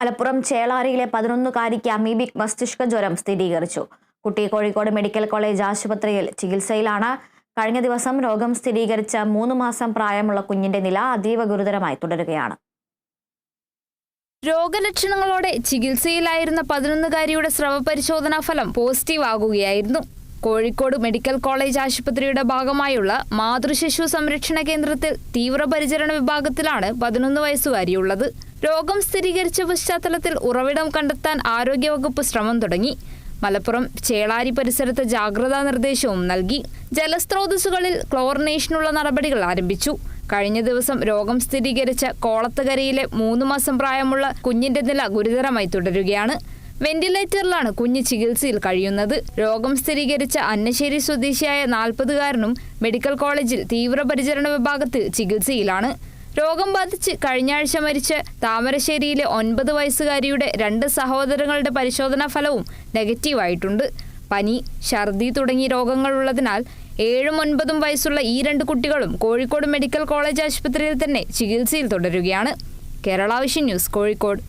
Malappuram ചേളാരിയിലെ പതിനൊന്നുകാരിക്ക് amoebic മസ്തിഷ്ക ജ്വരം സ്ഥിരീകരിച്ചു. കുട്ടി കോഴിക്കോട് മെഡിക്കൽ കോളേജ് ആശുപത്രിയിൽ ചികിത്സയിലാണ്. കഴിഞ്ഞ ദിവസം രോഗം സ്ഥിരീകരിച്ച മൂന്ന് മാസം പ്രായമുള്ള കുഞ്ഞിന്റെ നില അതീവ ഗുരുതരമായി തുടരുകയാണ്. രോഗലക്ഷണങ്ങളോടെ ചികിത്സയിലായിരുന്ന പതിനൊന്നുകാരിയുടെ സ്രവ പരിശോധനാ ഫലം പോസിറ്റീവ് ആകുകയായിരുന്നു. കോഴിക്കോട് മെഡിക്കൽ കോളേജ് ആശുപത്രിയുടെ ഭാഗമായുള്ള മാതൃശിശു സംരക്ഷണ കേന്ദ്രത്തിൽ തീവ്രപരിചരണ വിഭാഗത്തിലാണ് പതിനൊന്ന് വയസ്സുകാരിയുള്ളത്. രോഗം സ്ഥിരീകരിച്ച പശ്ചാത്തലത്തിൽ ഉറവിടം കണ്ടെത്താൻ ആരോഗ്യവകുപ്പ് ശ്രമം തുടങ്ങി. മലപ്പുറം ചേളാരി പരിസരത്ത് ജാഗ്രതാ നിർദ്ദേശവും നൽകി. ജലസ്രോതസ്സുകളിൽ ക്ലോറിനേഷനുള്ള നടപടികൾ ആരംഭിച്ചു. കഴിഞ്ഞ ദിവസം രോഗം സ്ഥിരീകരിച്ച കോളത്തുകരയിലെ മൂന്ന് മാസം പ്രായമുള്ള കുഞ്ഞിന്റെ നില ഗുരുതരമായി തുടരുകയാണ്. വെന്റിലേറ്ററിലാണ് കുഞ്ഞ് ചികിത്സയിൽ കഴിയുന്നത്. രോഗം സ്ഥിരീകരിച്ച അന്നശ്ശേരി സ്വദേശിയായ നാൽപ്പതുകാരനും മെഡിക്കൽ കോളേജിൽ തീവ്രപരിചരണ വിഭാഗത്തിൽ ചികിത്സയിലാണ്. രോഗം ബാധിച്ച് കഴിഞ്ഞാഴ്ച മരിച്ച താമരശ്ശേരിയിലെ ഒൻപത് വയസ്സുകാരിയുടെ രണ്ട് സഹോദരങ്ങളുടെ പരിശോധനാ ഫലവും നെഗറ്റീവായിട്ടുണ്ട്. പനി ഛർദി തുടങ്ങിയ രോഗങ്ങളുള്ളതിനാൽ ഏഴും ഒൻപതും വയസ്സുള്ള ഈ രണ്ട് കുട്ടികളും കോഴിക്കോട് മെഡിക്കൽ കോളേജ് ആശുപത്രിയിൽ തന്നെ ചികിത്സയിൽ തുടരുകയാണ്. Kerala vision news Kozhikode.